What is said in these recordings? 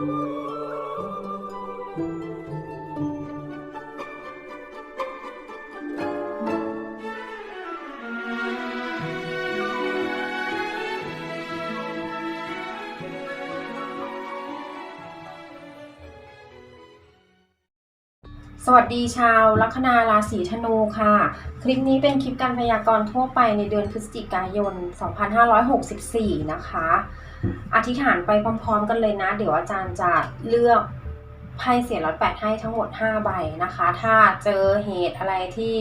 ส วัสดีชาวลัคนาราศีธนูค่ะ คลิปนี้เป็นคลิปการพยากรณ์ทั่วไปในเดือนพฤศจิกายน 2564 นะคะ อธิษฐานไปพร้อมๆกันเลยนะ เดี๋ยวอาจารย์จะเลือกไพ่เสียร้อยแปดให้ทั้งหมด 5 ใบนะคะ ถ้าเจอเหตุอะไรที่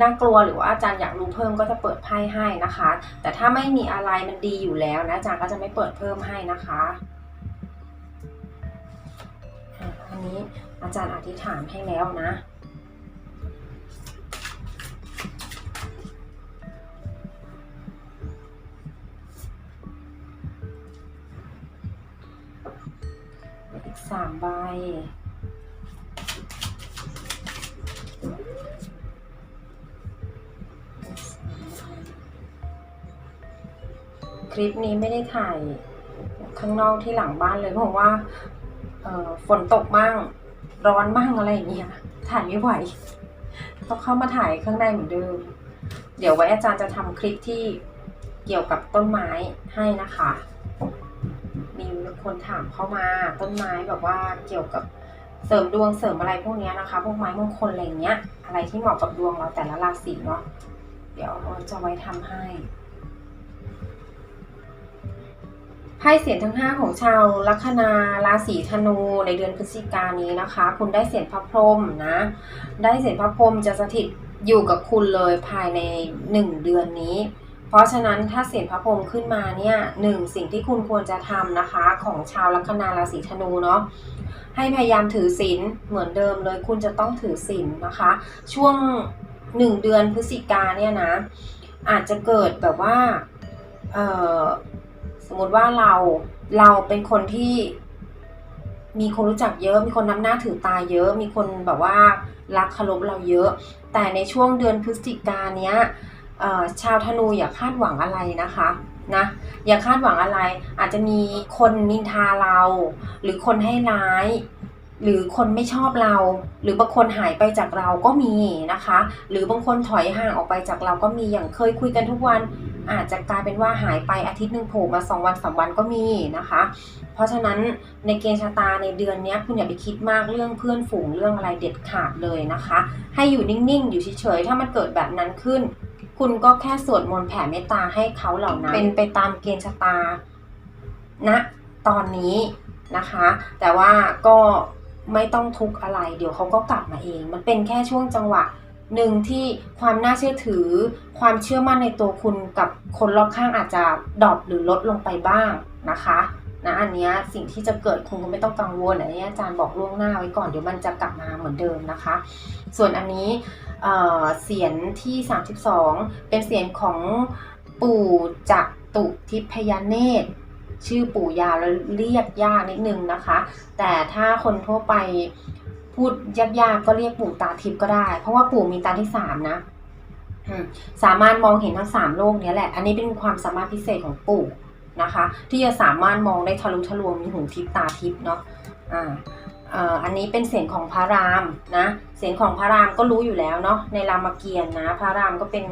น่ากลัวหรือว่าอาจารย์อยากรู้เพิ่มก็จะเปิดไพ่ให้นะคะ แต่ถ้าไม่มีอะไรมันดีอยู่แล้วนะอาจารย์ก็จะไม่เปิดเพิ่มให้นะคะอะอันนี้ อาจารย์อธิษฐานให้แล้วนะ อีกสามใบคลิปนี้ไม่ได้ถ่ายข้างนอกที่หลังบ้านเลยเพราะว่าฝนตกมั่ง ร้อนมั่งอะไรอย่างเงี้ยถ่ายไม่ไหวต้องเข้ามาถ่ายข้างในเหมือนเดิม เดี๋ยวไว้อาจารย์จะทำคลิปที่เกี่ยวกับต้นไม้ให้นะคะ มีคนถามเข้ามาต้นไม้แบบว่าเกี่ยวกับเสริมดวงเสริมอะไรพวกเนี้ยนะคะ พวกไม้มงคลอะไรเงี้ย อะไรที่เหมาะกับดวงเราแต่ละราศีเนาะเดี๋ยวจะไว้ทำให้ ไพ่เสียงทั้ง 5 ของชาวลัคนาราศีธนูในเดือนพฤศจิกายนี้นะคะ คุณได้เสียงพระพรหมนะ ได้เสียงพระพรหมจะสถิตอยู่กับคุณเลยภายใน 1 เดือนนี้ เพราะฉะนั้นถ้าเสียงพระพรหมขึ้นมาเนี่ยหนึ่งสิ่งที่คุณควรจะทำนะคะ ของชาวลัคนาราศีธนูเนาะให้พยายามถือศีลเหมือนเดิมเลยคุณจะต้องถือศีลนะคะ ช่วง 1 เดือนพฤศจิกาเนี่ยนะอาจจะเกิดแบบว่าเสมมติว่าเราเราเป็นคนที่มีคนรู้จักเยอะ มีคนนับหน้าถือตาเยอะ มีคนแบบว่ารักเคารพเราเยอะ แต่ในช่วงเดือนพฤศจิกาเนี้ยชาวธนูอย่าคาดหวังอะไรนะคะนะอย่าคาดหวังอะไร อาจจะมีคนนินทาเรา หรือคนให้ร้าย หรือคนไม่ชอบเรา หรือบางคนหายไปจากเราก็มีนะคะ หรือบางคนถอยห่างออกไปจากเราก็มีอย่างเคยคุยกันทุกวัน อาจจะกลายเป็นว่าหายไปอาทิตย์หนึ่งโผล่มาสองวันสามวันก็มีนะคะ เพราะฉะนั้นในเกณฑ์ชะตาในเดือนนี้คุณอย่าไปคิดมากเรื่องเพื่อนฝูงเรื่องอะไรเด็ดขาดเลยนะคะ ให้อยู่นิ่งๆ อยู่เฉยๆถ้ามันเกิดแบบนั้นขึ้น คุณก็แค่สวดมนต์แผ่เมตตาให้เขาเหล่านั้น เป็นไปตามเกณฑ์ชะตาณนะตอนนี้นะคะ แต่ว่าก็ ไม่ต้องทุกข์อะไร เดี๋ยวเขาก็กลับมาเอง มันเป็นแค่ช่วงจังหวะหนึ่งที่ความน่าเชื่อถือ ความเชื่อมั่นในตัวคุณกับคนรอบข้างอาจจะดรอปหรือลดลงไปบ้างนะคะนะอันเนี้ยสิ่งที่จะเกิดคุณก็ไม่ต้องกังวลอันนี้อาจารย์บอกล่วงหน้าไว้ก่อนเดี๋ยวมันจะกลับมาเหมือนเดิมนะคะ ส่วนอันนี้เอ่อเสียงที่ 32 เป็นเสียงของปู่จักตุทิพยเนตร ชื่อปู่ยาวแล้วเรียกยากนิดนึงนะคะ แต่ถ้าคนทั่วไปพูดยากๆก็เรียกปู่ตาทิพย์ก็ได้ เพราะว่าปู่มีตาที่สามนะสามารถมองเห็นทั้งสามโลกนี้แหละ อันนี้เป็นความสามารถพิเศษของปู่นะคะ ที่จะสามารถมองได้ทะลุทะลวงมีหูทิพย์ตาทิพย์เนาะอ่า อันนี้เป็นเสียงของพระรามนะ เสียงของพระรามก็รู้อยู่แล้วเนาะในรามเกียรตินะ พระรามก็เป็น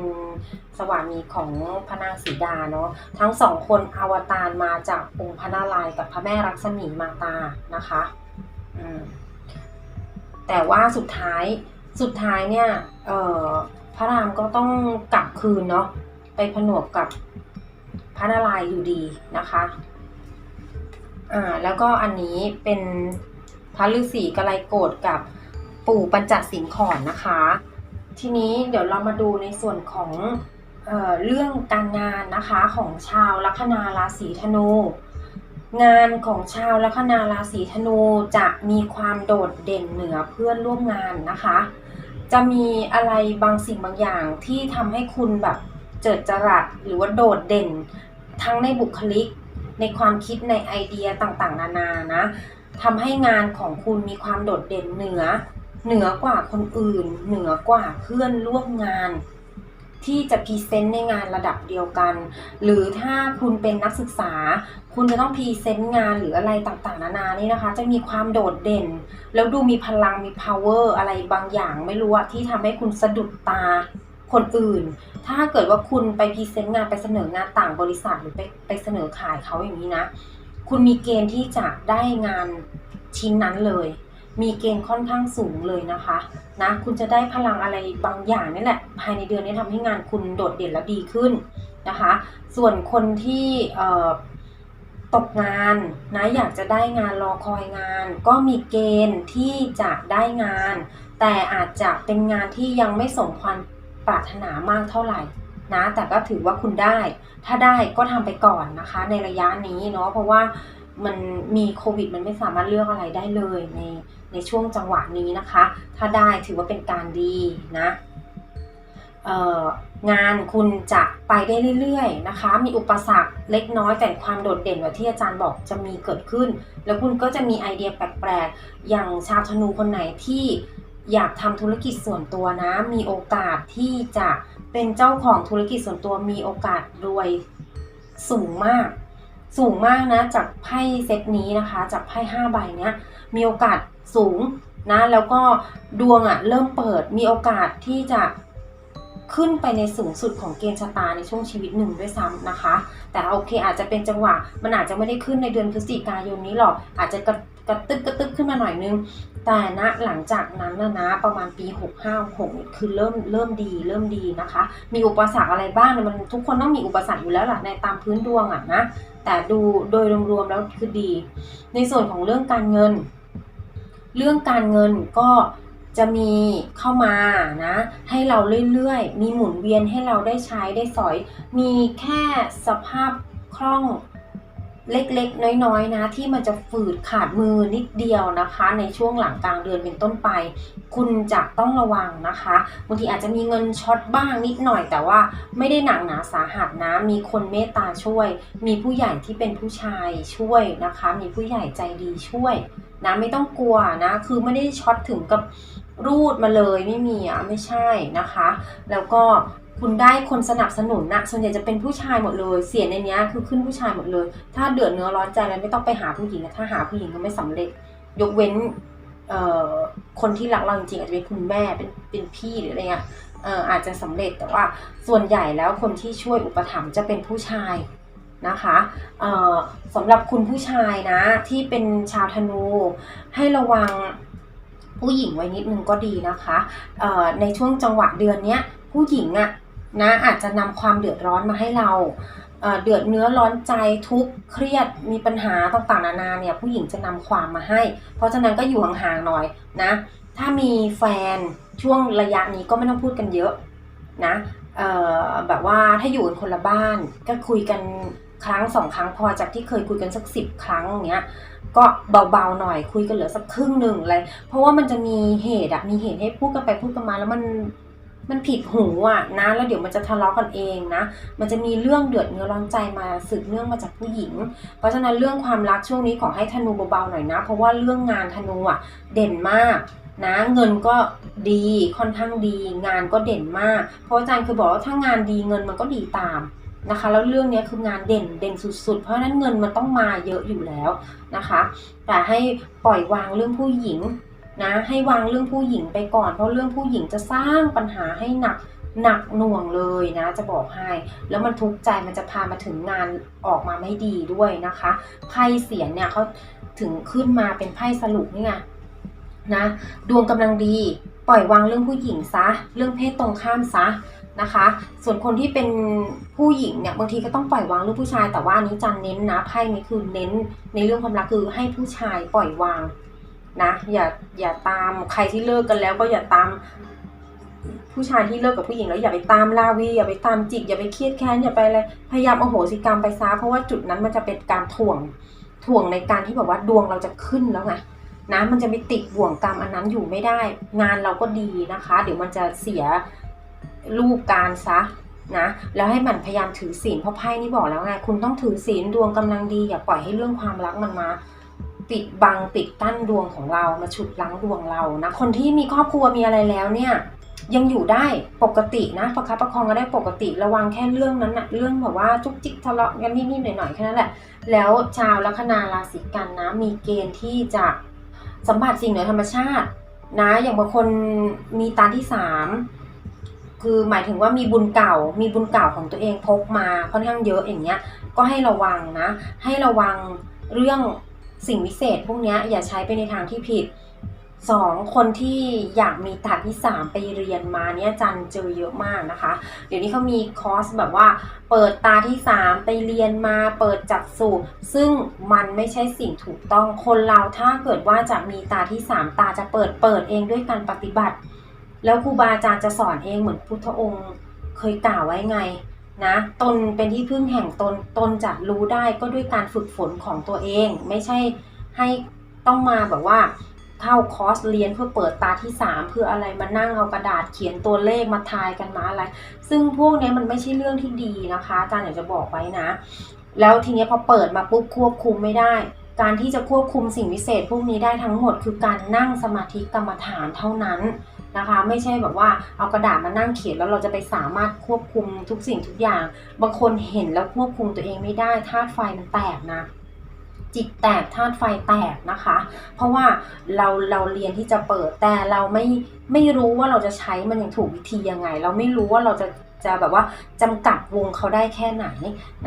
สวามีของพระนางสีดาเนาะทั้งสองคนอวตารมาจากองค์พระนารายณ์กับพระแม่รักษมีมาตานะคะแต่ว่าสุดท้ายสุดท้ายเนี่ยพระรามก็ต้องกลับคืนเนาะไปผนวกกับพระนารายณ์อยู่ดีนะคะอ่าแล้วก็อันนี้เป็น พระฤาษีกไลโกฏกับปู่ปัญจสิงขอนนะคะ ทีนี้เดี๋ยวเรามาดูในส่วนของเออเรื่องการงานนะคะของชาวลัคนาราศีธนู งานของชาวลัคนาราศีธนูจะมีความโดดเด่นเหนือเพื่อนร่วมงานนะคะ จะมีอะไรบางสิ่งบางอย่างที่ทำให้คุณแบบเจิดจรัสหรือว่าโดดเด่นทั้งในบุคลิกในความคิดในไอเดียต่างๆ นานานะ ทำให้งานของคุณมีความโดดเด่นเหนือ เหนือกว่าคนอื่น เหนือกว่าเพื่อนร่วมงาน ที่จะพรีเซนต์ในงานระดับเดียวกัน หรือถ้าคุณเป็นนักศึกษา คุณจะต้องพรีเซนต์งานหรืออะไรต่างๆ นานานี่นะคะ จะมีความโดดเด่น แล้วดูมีพลังมี power อะไรบางอย่างไม่รู้อะที่ทำให้คุณสะดุดตาคนอื่น ถ้าเกิดว่าคุณไปพรีเซนต์งานไปเสนองานต่างบริษัทหรือไปไปเสนอขายเขาอย่างนี้นะ คุณมีเกณฑ์ที่จะได้งานชิ้นนั้นเลย มีเกณฑ์ค่อนข้างสูงเลยนะคะนะคุณจะได้พลังอะไรบางอย่างนี่แหละ ภายในเดือนนี้ทำให้งานคุณโดดเด่นและดีขึ้นนะคะ ส่วนคนที่ตกงานนะอยากจะได้งานรอคอยงาน ก็มีเกณฑ์ที่จะได้งาน แต่อาจจะเป็นงานที่ยังไม่สมความปรารถนามากเท่าไหร่ นะแต่ก็ถือว่าคุณได้ ถ้าได้ก็ทำไปก่อนนะคะ ในระยะนี้เนาะเพราะว่ามันมีโควิดมันไม่สามารถเลือกอะไรได้เลยในในช่วงจังหวะนี้นะคะ ถ้าได้ถือว่าเป็นการดีนะเอ่องานคุณจะไปได้เรื่อยๆนะคะ มีอุปสรรคเล็กน้อยแต่ความโดดเด่นแบบที่อาจารย์บอกจะมีเกิดขึ้น แล้วคุณก็จะมีไอเดียแปลกๆ อย่างชาวธนูคนไหนที่อยากทำธุรกิจส่วนตัวนะ มีโอกาสที่จะ เป็นเจ้าของธุรกิจส่วนตัวมีโอกาสรวยสูงมาก สูงมากนะจากไพ่เซตนี้นะคะ จากไพ่ห้าใบเนี้ยมีโอกาสสูงนะแล้วก็ดวงอะ่ะเริ่มเปิดมีโอกาสที่จะ ขึ้นไปในสูงสุดของเกณฑ์ชะตาในช่วงชีวิตหนึ่งด้วยซ้ำนะคะ แต่โอเคอาจจะเป็นจังหวะมันอาจจะไม่ได้ขึ้นในเดือนพฤศจิกายนนี้หรอกอาจจะกระกระตึกกระตึกขึ้นมาหน่อยนึง แต่ณหลังจากนั้นนะนะประมาณปี 6 5 6คือเริ่มเริ่มดีเริ่มดีนะคะ มีอุปสรรคอะไรบ้างเนี่ยมันทุกคนต้องมีอุปสรรคอยู่แล้วแหละในตามพื้นดวงอะนะแต่ดูโดยรวมๆแล้วคือดี ในส่วนของเรื่องการเงิน เรื่องการเงินก็ จะมีเข้ามานะ ให้เราเรื่อยๆ มีหมุนเวียนให้เราได้ใช้ได้สอย มีแค่สภาพคล่องเล็กๆ น้อยๆนะที่มันจะฝืดขาดมือนิดเดียวนะคะ ในช่วงหลังกลางเดือนเป็นต้นไป คุณจะต้องระวังนะคะบางทีอาจจะมีเงินช็อตบ้างนิดหน่อย แต่ว่าไม่ได้หนักหนาสาหัสนะ มีคนเมตตาช่วย มีผู้ใหญ่ที่เป็นผู้ชายช่วยนะคะ มีผู้ใหญ่ใจดีช่วยนะไม่ต้องกลัวนะ คือไม่ได้ช็อตถึงกับ รูดมาเลยไม่มีอะไม่ใช่นะคะ แล้วก็คุณได้คนสนับสนุนนะส่วนใหญ่จะเป็นผู้ชายหมดเลย เสียในเนี้ยคือขึ้นผู้ชายหมดเลย ถ้าเดือดเนื้อร้อนใจแล้วไม่ต้องไปหาผู้หญิงนะถ้าหาผู้หญิงก็ไม่สำเร็จ ยกเว้นเอ่อคนที่รักเราจริงๆอาจจะเป็นคุณแม่เป็นเป็นพี่หรืออะไรเงี้ยเอ่ออาจจะสำเร็จแต่ว่าส่วนใหญ่แล้วคนที่ช่วยอุปถัมภ์จะเป็นผู้ชายนะคะเออสำหรับคุณผู้ชายนะที่เป็นชาวธนูให้ระวัง ผู้หญิงไว้นิดนึงก็ดีนะคะในช่วงจังหวะเดือนนี้ผู้หญิงอะนะอาจจะนำความเดือดร้อนมาให้เราเดือดเนื้อร้อนใจทุกข์เครียดมีปัญหาต่างๆนานาเนี่ยผู้หญิงจะนำความมาให้ เพราะฉะนั้นก็อยู่ห่างๆหน่อยนะถ้ามีแฟนช่วงระยะนี้ก็ไม่ต้องพูดกันเยอะนะแบบว่าถ้าอยู่กันคนละบ้านก็คุยกันครั้งสองครั้งพอจากที่เคยคุยกันสักสิบครั้งอย่างเงี้ย ก็เบาๆหน่อยคุยกันเหลือสักครึ่งหนึ่งเลยเพราะว่ามันจะมีเหตุอะมีเหตุให้พูดกันไปพูดกันมาแล้วมันมันผิดหูอะนะแล้วเดี๋ยวมันจะทะเลาะกันเองนะ มันจะมีเรื่องเดือดเนื้อร้อนใจมาสืบเนื่องมาจากผู้หญิง เพราะฉะนั้นเรื่องความรักช่วงนี้ขอให้ธนูเบาๆหน่อยนะ เพราะว่าเรื่องงานธนูอะเด่นมากนะเงินก็ดีค่อนข้างดี งานก็เด่นมาก เพราะอาจารย์คือบอกว่าถ้างานดีเงินมันก็ดีตาม นะคะ แล้วเรื่องนี้คืองานเด่นเด่นสุด ๆ เพราะนั้นเงินมันต้องมาเยอะอยู่แล้วนะคะ แต่ให้ปล่อยวางเรื่องผู้หญิงนะให้วางเรื่องผู้หญิงไปก่อน เพราะเรื่องผู้หญิงจะสร้างปัญหาให้หนักหนักหน่วงเลยนะจะบอกให้ แล้วมันทุกข์ใจมันจะพามาถึงงานออกมาไม่ดีด้วยนะคะไพ่เสียนเนี่ยเขาถึงขึ้นมาเป็นไพ่สรุปนี่ไงนะดวงกำลังดี ปล่อยวางเรื่องผู้หญิงซะ เรื่องเพศตรงข้ามซะ นะคะ ส่วนคนที่เป็นผู้หญิงเนี่ยบางทีก็ต้องปล่อยวางเรื่องผู้ชาย แต่ว่าอันนี้จันเน้นนะไพ่นี้คือเน้นในเรื่องความรักคือให้ผู้ชายปล่อยวางนะอย่าอย่าตามใครที่เลิกกันแล้วก็อย่าตามผู้ชายที่เลิกกับผู้หญิงแล้วอย่าไปตามลาวีอย่าไปตามจิกอย่าไปเครียดแค้นอย่าไปอะไรพยายามโอโหสิกรรมไปซะเพราะว่าจุดนั้นมันจะเป็นการถ่วงถ่วงในการที่แบบว่าดวงเราจะขึ้นแล้วไงนะมันจะไปติดบ่วงกรรมอันนั้นอยู่ไม่ได้ งานเราก็ดีนะคะ เดี๋ยวมันจะเสีย รูปการซะนะแล้วให้มันพยายามถือศีลเพราะไพ่นี่บอกแล้วไงคุณต้องถือศีลดวงกำลังดีอย่าปล่อยให้เรื่องความรักมันมาปิดบังปิดกั้นดวงของเรามาฉุดลั้งดวงเรานะคนที่มีครอบครัวมีอะไรแล้วเนี่ยยังอยู่ได้ปกตินะประคับประคองก็ได้ปกติระวังแค่เรื่องนั้นนะเรื่องแบบว่าจุกจิกทะเลาะกันนิดๆหน่อยๆแค่นั้นแหละ แล้วชาวลัคนาราศีกันนะ มีเกณฑ์ที่จะสัมผัสสิ่งเหนือธรรมชาตินะ อย่างบางคนมีตาที่สาม คือหมายถึงว่ามีบุญเก่า มีบุญเก่าของตัวเองพกมาค่อนข้างเยอะอย่างเงี้ย ก็ให้ระวังนะ ให้ระวังเรื่องสิ่งวิเศษ พวกเนี้ยอย่าใช้ไปในทางที่ผิดสองคนที่อยากมีตาที่สามไปเรียนมาเนี่ยจันเจอเยอะมากนะคะ เดี๋ยวนี้เขามีคอร์สแบบว่า เปิดตาที่สามไปเรียนมา เปิดจักษุซึ่งมันไม่ใช่สิ่งถูกต้องคนเราถ้าเกิดว่าจะมีตาที่สามตาจะเปิดเปิดเองด้วยการปฏิบัติ แล้วครูบาอาจารย์จะสอนเองเหมือนพุทธองค์เคยกล่าวไว้ไงนะตนเป็นที่พึ่งแห่งตนตนจะรู้ได้ก็ด้วยการฝึกฝนของตัวเอง ไม่ใช่ให้ต้องมาแบบว่าเข้าคอร์สเรียนเพื่อเปิดตาที่สามเพื่ออะไรมานั่งเอากระดาษเขียนตัวเลขมาทายกันมาอะไร ซึ่งพวกนี้มันไม่ใช่เรื่องที่ดีนะคะอาจารย์อยากจะบอกไว้นะ แล้วทีนี้พอเปิดมาปุ๊บควบคุมไม่ได้ การที่จะควบคุมสิ่งวิเศษ พวกนี้ได้ทั้งหมดคือการนั่งสมาธิกรรมฐานเท่านั้น นะคะ ไม่ใช่แบบว่าเอากระดาษมานั่งเขียนแล้วเราจะไปสามารถควบคุมทุกสิ่งทุกอย่าง บางคนเห็นแล้วควบคุมตัวเองไม่ได้ธาตุไฟมันแตกนะจิตแตกธาตุไฟแตกนะคะ เพราะว่าเราเราเรียนที่จะเปิดแต่เราไม่ไม่รู้ว่าเราจะใช้มันอย่างถูกวิธียังไง เราไม่รู้ว่าเราจะจะแบบว่าจำกัดวงเขาได้แค่ไหน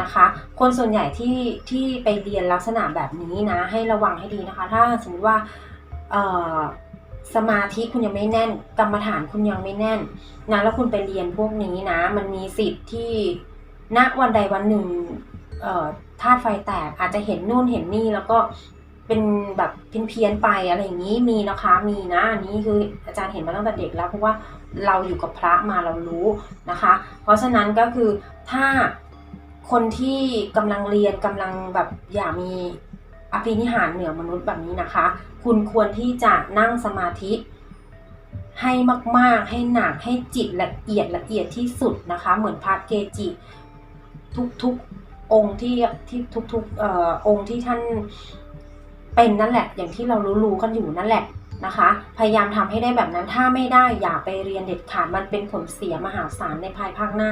นะคะ คนส่วนใหญ่ที่ที่ไปเรียนลักษณะแบบนี้นะ ให้ระวังให้ดีนะคะ ถ้าสมมติว่าเอ่อ สมาธิคุณยังไม่แน่น กรรมฐานคุณยังไม่แน่นนะแล้วคุณไปเรียนพวกนี้นะ มันมีสิทธิ์ที่ณวันใดวันหนึ่งเอ่อธาตุไฟแตกอาจจะเห็นนู่นเห็นนี่แล้วก็เป็นแบบเพี้ยนไปอะไรอย่างนี้มีนะคะมีนะอันนี้คืออาจารย์เห็นมาตั้งแต่เด็กแล้วเพราะว่าเราอยู่กับพระมาเรารู้นะคะ เพราะฉะนั้นก็คือถ้าคนที่กำลังเรียนกำลังแบบอยากมี อภินิหารเหนือมนุษย์แบบนี้นะคะ คุณควรที่จะนั่งสมาธิให้มาก ๆ ให้หนัก ให้จิตละเอียดละเอียดที่สุดนะคะ เหมือนพระเกจิ ทุกๆองค์ที่ที่ทุกๆออองค์ที่ท่านเป็นนั่นแหละ อย่างที่เรารู้ๆกันอยู่นั่นแหละนะคะ พยายามทำให้ได้แบบนั้น ถ้าไม่ได้อย่าไปเรียนเด็ดขาด มันเป็นผลเสียมหาศาลในภายภาคหน้า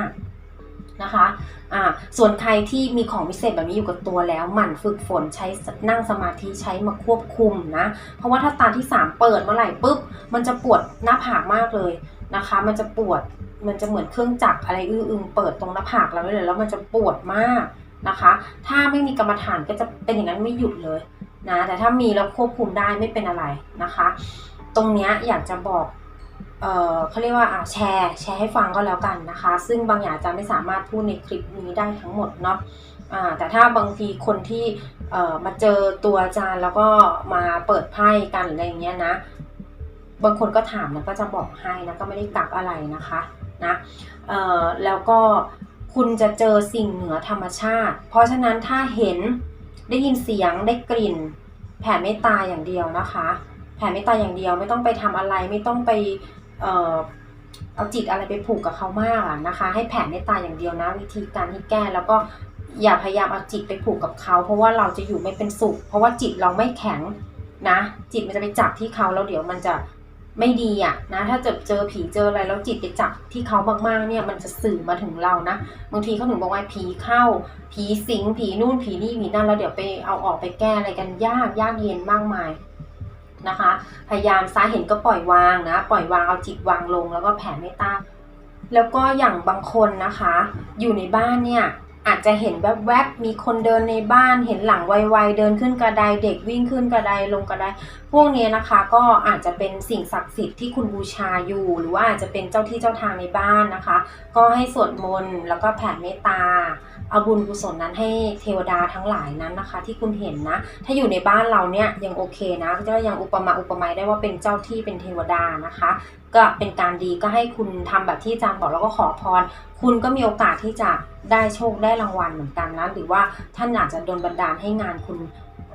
นะคะอ่าส่วนใครที่มีของพิเศษแบบนี้อยู่กับตัวแล้ว หมั่นฝึกฝนใช้นั่งสมาธิใช้มาควบคุมนะ เพราะว่าถ้าตาที่ 3 เปิดเมื่อไหร่ปุ๊บ มันจะปวดหน้าผากมากเลยนะคะ มันจะปวดมันจะเหมือนเครื่องจักรอะไรอื้ออึงเปิดตรงหน้าผากเราไว้เลยแล้วมันจะปวดมากนะคะ ถ้าไม่มีกรรมฐานก็จะเป็นอย่างนั้นไม่หยุดเลยนะแต่ถ้ามีแล้วควบคุมได้ไม่เป็นอะไรนะคะ ตรงนี้อยากจะบอก เออเขาเรียกว่าอ่าแชร์แชร์ให้ฟังก็แล้วกันนะคะ ซึ่งบางอย่างจะไม่สามารถพูดในคลิปนี้ได้ทั้งหมดเนาะอ่าแต่ถ้าบางทีคนที่เอ่อมาเจอตัวอาจารย์แล้วก็มาเปิดไพ่กันอะไรอย่างเงี้ยนะ บางคนก็ถามแล้วก็จะบอกให้นะก็ไม่ได้กักอะไรนะคะนะเอ่อแล้วก็คุณจะเจอสิ่งเหนือธรรมชาติ เพราะฉะนั้นถ้าเห็นได้ยินเสียงได้กลิ่น แผ่เมตตาอย่างเดียวนะคะ แผ่เมตตาอย่างเดียวไม่ต้องไปทำอะไรไม่ต้องไป เอ่อเอาจิตอะไรไปผูกกับเขามากอะนะคะ ให้แผ่เมตตาอย่างเดียวนะ วิธีการที่แก้แล้วก็อย่าพยายามเอาจิตไปผูกกับเขา เพราะว่าเราจะอยู่ไม่เป็นสุข เพราะว่าจิตเราไม่แข็งนะ จิตมันจะไปจับที่เขาแล้วเดี๋ยวมันจะไม่ดีอะนะถ้าเจอเจอผีเจออะไรแล้วจิตไปจับที่เขามากๆเนี่ยมันจะสื่อมาถึงเรานะบางทีเขาถึงบอกว่าผีเข้า ผีสิงผีนู่นผีนี่ผีนั่นแล้วเดี๋ยวไปเอาออกไปแก้อะไรกันยากยากเย็นมากมาย นะคะ พยายามซ้ายเห็นก็ปล่อยวางนะ ปล่อยวางเอาจิตวางลง แล้วก็แผ่เมตตาแล้วก็อย่างบางคนนะคะ อยู่ในบ้านเนี่ยอาจจะเห็นแวบๆ มีคนเดินในบ้าน เห็นหลังไวๆ เดินขึ้นกระได เด็กวิ่งขึ้นกระไดลงกระได พวกนี้นะคะก็อาจจะเป็นสิ่งศักดิ์สิทธิ์ที่คุณบูชาอยู่ หรือว่าอาจจะเป็นเจ้าที่เจ้าทางในบ้านนะคะ ก็ให้สวดมนต์แล้วก็แผ่เมตตา เอาบุญกุศลนั้นให้เทวดาทั้งหลายนั้นนะคะ ที่คุณเห็นนะ ถ้าอยู่ในบ้านเราเนี่ยยังโอเคนะก็ยังอุปมาอุปไมยได้ว่าเป็นเจ้าที่เป็นเทวดานะคะ ก็เป็นการดีก็ให้คุณทำแบบที่อาจารย์บอกแล้วก็ขอพร คุณก็มีโอกาสที่จะได้โชคได้รางวัลเหมือนกันนะหรือว่าท่านอาจจะโดนบันดาลให้งานคุณ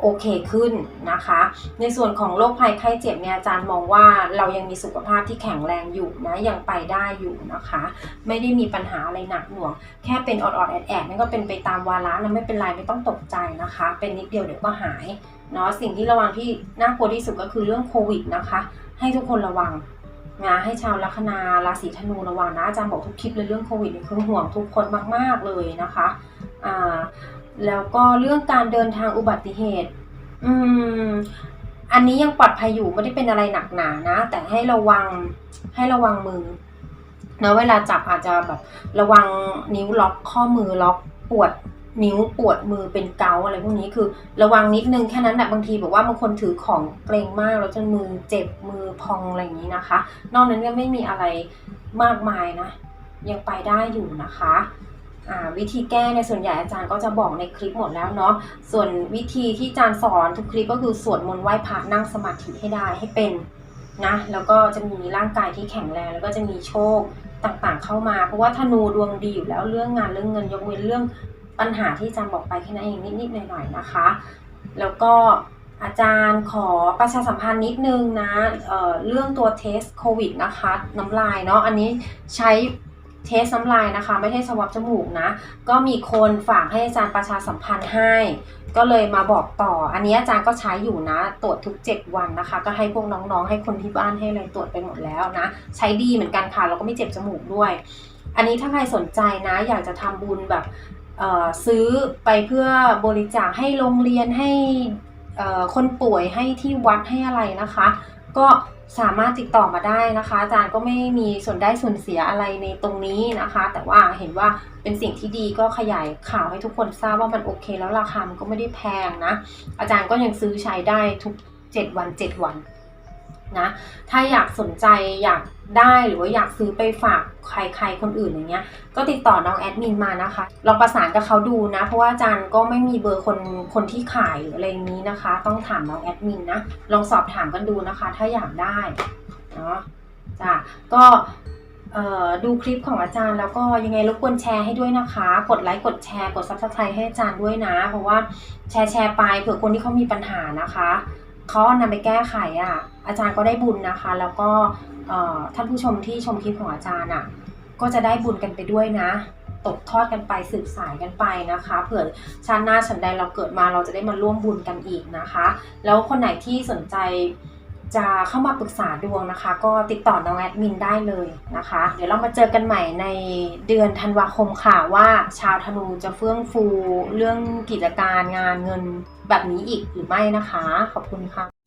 โอเคขึ้นนะคะ ในส่วนของโรคภัยไข้เจ็บเนี่ยอาจารย์มองว่าเรายังมีสุขภาพที่แข็งแรงอยู่นะยังไปได้อยู่นะคะ ไม่ได้มีปัญหาอะไรหนักหน่วง แค่เป็นออดๆแอดๆนั่นก็เป็นไปตามวาระนะไม่เป็นไรไม่ต้องตกใจนะคะ เป็นนิดเดียวเดี๋ยวก็หายเนาะสิ่งที่ระวังที่น่ากลัวที่สุดก็คือเรื่องโควิดนะคะ ให้ทุกคนระวังนะให้ชาวลัคนาราศีธนูระวังนะอาจารย์บอกทุกคลิปเลยเรื่องโควิดคือห่วงทุกคนมากๆเลยนะคะอ่า แล้วก็เรื่องการเดินทางอุบัติเหตุ อืม อันนี้ยังปลอดภัยอยู่ไม่ได้เป็นอะไรหนักหนานะ แต่ให้ระวังให้ระวังมือนะเวลาจับอาจจะแบบระวังนิ้วล็อกข้อมือล็อกปวดนิ้วปวดมือเป็นเกาอะไรพวกนี้คือ ระวังนิดนึงแค่นั้นแหละบางทีแบบว่าบางคนถือของเกรงมากแล้วจนมือเจ็บมือพองอะไรอย่างนี้นะคะ นอกนั้นก็ไม่มีอะไรมากมายนะ ยังไปได้อยู่นะคะ วิธีแก้ในส่วนใหญ่อาจารย์ก็จะบอกในคลิปหมดแล้วเนาะส่วนวิธีที่อาจารย์สอนทุกคลิปก็คือสวดมนต์ไหว้พระนั่งสมาธิให้ได้ให้เป็นนะแล้วก็จะมีร่างกายที่แข็งแรงแล้วก็จะมีโชคต่างๆเข้ามา เพราะว่าธนูดวงดีอยู่แล้วเรื่องงานเรื่องเงินยกเว้นเรื่องปัญหาที่อาจารย์บอกไปแค่นั้นเองนิดๆหน่อยๆนะคะ แล้วก็อาจารย์ขอประชาสัมพันธ์นิดนึงนะเเรื่องตัวเทสโควิดนะคะน้ำลายเนาะอันนี้ใช้ เทสน้ำลายนะคะ ไม่ใช่สวอปจมูกนะ ก็มีคนฝากให้อาจารย์ประชาสัมพันธ์ให้ ก็เลยมาบอกต่อ อันนี้อาจารย์ก็ใช้อยู่นะ ตรวจทุก 7 วันนะคะ ก็ให้พวกน้องๆ ให้คนที่บ้านให้อะไรตรวจไปหมดแล้วนะ ใช้ดีเหมือนกันค่ะแล้วก็ไม่เจ็บจมูกด้วย อันนี้ถ้าใครสนใจนะ อยากจะทำบุญแบบเออซื้อไปเพื่อบริจาคให้โรงเรียนให้เอ่อคนป่วยให้ที่วัดให้อะไรนะคะ ก็ สามารถติดต่อมาได้นะคะ อาจารย์ก็ไม่มีส่วนได้ส่วนเสียอะไรในตรงนี้นะคะ แต่ว่าเห็นว่าเป็นสิ่งที่ดีก็ขยายข่าวให้ทุกคนทราบว่ามันโอเค แล้วราคามันก็ไม่ได้แพงนะ อาจารย์ก็ยังซื้อใช้ได้ทุก 7 วัน 7 วัน นะถ้าอยากสนใจอยากได้หรือว่าอยากซื้อไปฝากใครๆคนอื่นอย่างเงี้ย ก็ติดต่อน้องแอดมินมานะคะ ลองประสานกับเขาดูนะ เพราะว่าอาจารย์ก็ไม่มีเบอร์คนคนที่ขายหรืออะไรนี้นะคะ ต้องถามน้องแอดมินนะ ลองสอบถามกันดูนะคะ ถ้าอยากได้เนาะจ้ะก็ดูคลิปของอาจารย์แล้วก็ยังไงรบกวนแชร์ให้ด้วยนะคะ กดไลค์กดแชร์กด subscribe ให้อาจารย์ด้วยนะ เพราะว่าแชร์แชร์ไปเผื่อคนที่เขามีปัญหานะคะ เขาเอานำไปแก้ไขอะอาจารย์ก็ได้บุญนะคะ แล้วก็ท่านผู้ชมที่ชมคลิปของอาจารย์อะก็จะได้บุญกันไปด้วยนะ ตกทอดกันไปสืบสายกันไปนะคะเผื่อชาติหน้าฉันใดเราเกิดมาเราจะได้มาร่วมบุญกันอีกนะคะ แล้วคนไหนที่สนใจ จะเข้ามาปรึกษาดวงนะคะ ก็ติดต่อน้องแอดมินได้เลยนะคะ เดี๋ยวเรามาเจอกันใหม่ในเดือนธันวาคมค่ะว่าชาวธนูจะเฟื่องฟูเรื่องกิจการงานเงินแบบนี้อีกหรือไม่นะคะ ขอบคุณค่ะ